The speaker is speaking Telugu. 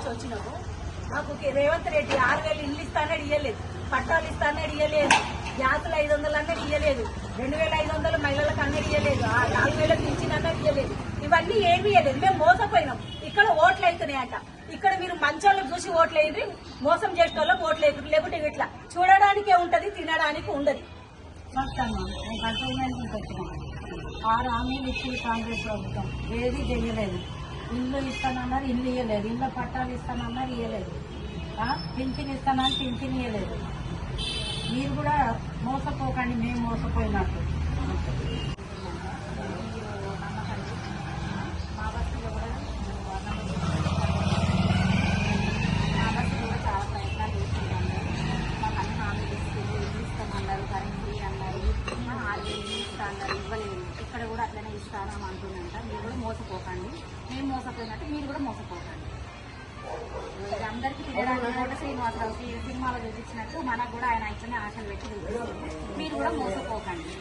నుంచి వచ్చినాము నాకు రేవంత్ రెడ్డి ఆరు వేలు ఇల్లు ఇస్తానని ఇయ్యలేదు పట్టాలు ఇస్తానని ఇయ్యలేదు గ్యాసులు ఐదు వందలు అన్నది ఇయ్యలేదు రెండు వేల ఐదు వందలు మహిళలకు అన్నది ఇయ్యలేదు ఆ నాలుగు వేల ఇచ్చిన అన్నది ఇయ్యలేదు ఇవన్నీ ఏమీ ఇయ్యలేదు మేము మోసపోయినాం. ఇక్కడ ఓట్లు అవుతున్నాయంట. ఇక్కడ మీరు మంచోళ్ళకి చూసి ఓట్లు వేయండి మోసం చేసే వాళ్ళకి ఓట్లు వేయరు లేకుంటే ఇట్లా చూడడానికే ఉంటది తినడానికి ఉండదు. ఆరు హామీలు ఇచ్చింది కాంగ్రెస్ ప్రభుత్వం. ఏది చేయలేదు. ఇల్లు ఇస్తానన్నారు ఇల్లు ఇవ్వలేదు ఇళ్ళ పట్టాలు ఇస్తానన్నారు ఇవ్వలేదు ఆ, పింఛన్ ఇస్తానని పింఛన్ ఇవ్వలేదు మీరు కూడా మోసపోకండి మేము మోసపోయినట్టు. ఇస్తాను కూడా చాలా మాకు కరెంట్ అన్నారు ఇస్తా అన్నారు ఇవ్వలేదు. ఇక్కడ కూడా అట్లనే ఇస్తాను అంటుందంట మీరు కూడా మోసపోకండి. మేము మోసపోయినట్టు మీరు కూడా మోసపోకండి. అందరికీ తినడానికి కూడా శ్రీనివాసరావు సినిమాలో చూపించినట్టు మనకు కూడా ఆయన ఇట్లనే ఆశలు పెట్టి చూపిస్తుంది మీరు కూడా మోసపోకండి.